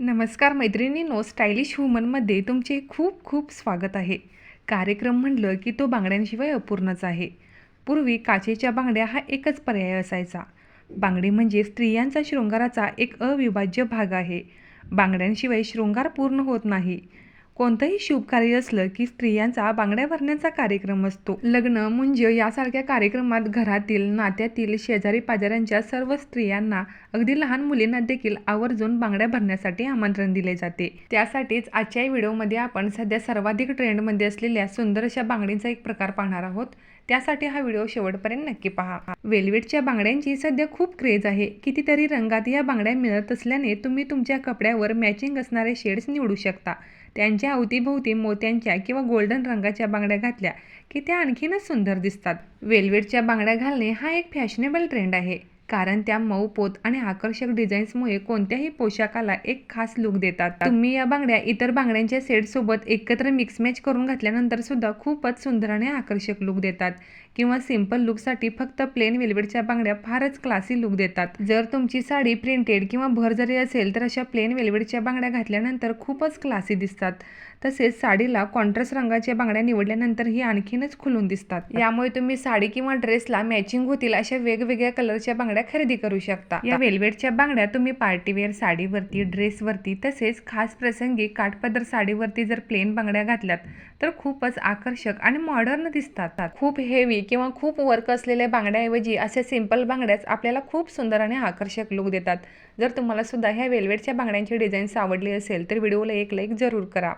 नमस्कार मैत्रिणीनो स्टायलिश वुमनमध्ये तुमचे खूप खूप स्वागत आहे. कार्यक्रम म्हणलं की तो बांगड्यांशिवाय अपूर्णच आहे. पूर्वी काचेच्या बांगड्या हा एकच पर्याय असायचा. बांगडी म्हणजे स्त्रियांचा शृंगाराचा एक अविभाज्य भाग आहे. बांगड्यांशिवाय शृंगार पूर्ण होत नाही. कोणतंही शुभ कार्य असलं की स्त्रियांचा बांगड्या भरण्याचा कार्यक्रम असतो. लग्न मुंज यासारख्या कार्यक्रमात घरातील नात्यातील शेजारी पाजाऱ्यांच्या सर्व स्त्रियांना अगदी लहान मुलींना देखील आवर्जून बांगड्या भरण्यासाठी आमंत्रण दिले जाते. त्यासाठीच आजच्या व्हिडिओमध्ये आपण सध्या सर्वाधिक ट्रेंडमध्ये असलेल्या सुंदर अशा बांगडींचा एक प्रकार पाहणार आहोत. त्यासाठी हा व्हिडिओ शेवटपर्यंत नक्की पहा. वेलवेटच्या बांगड्यांची सध्या खूप क्रेज आहे. कितीतरी रंगात या बांगड्या मिळत असल्याने तुम्ही तुमच्या कपड्यावर मॅचिंग असणारे शेड्स निवडू शकता. त्यांच्या अवतीभोवती मोत्यांच्या किंवा गोल्डन रंगाच्या बांगड्या घातल्या की त्या आणखीनच सुंदर दिसतात. वेलवेटच्या बांगड्या घालणे हा एक फॅशनेबल ट्रेंड आहे. कारण त्या मऊ पोत आणि आकर्षक डिझाईन्समुळे कोणत्याही पोशाखाला एक खास लुक देतात. तुम्ही या बांगड्या इतर बांगड्यांच्या सेट सोबत एकत्र मिक्स मॅच करून घातल्यानंतर सुद्धा खूपच सुंदर आणि आकर्षक लुक देतात. किंवा सिंपल लुकसाठी फक्त प्लेन वेल्वेटच्या बांगड्या फारच क्लासी लुक देतात. जर तुमची साडी प्रिंटेड किंवा भरजरी असेल तर अशा प्लेन वेल्वेटच्या बांगड्या घातल्यानंतर खूपच क्लासी दिसतात. तसेच साडीला कॉन्ट्रास्ट रंगाच्या बांगड्या निवडल्यानंतर ही आणखीनच खुलून दिसतात. यामुळे तुम्ही साडी किंवा ड्रेसला मॅचिंग होतील अशा वेगवेगळ्या कलरच्या बांगड्या बांगड्या खरेदी करू शकता. या वेलवेटच्या बांगड्या तुम्ही पार्टीवेअर साडीवरती ड्रेसवरती तसेच खास प्रसंगी काठपदर साडीवरती जर प्लेन बांगड्या घातल्यात तर खूपच आकर्षक आणि मॉडर्न दिसतात. खूप हेवी किंवा खूप वर्क असलेल्या बांगड्याऐवजी अशा सिंपल बांगड्याच आपल्याला खूप सुंदर आणि आकर्षक लुक देतात. जर तुम्हाला सुद्धा ह्या वेलवेटच्या बांगड्यांची डिझाईन्स आवडली असेल तर व्हिडिओला एक लाईक जरूर करा.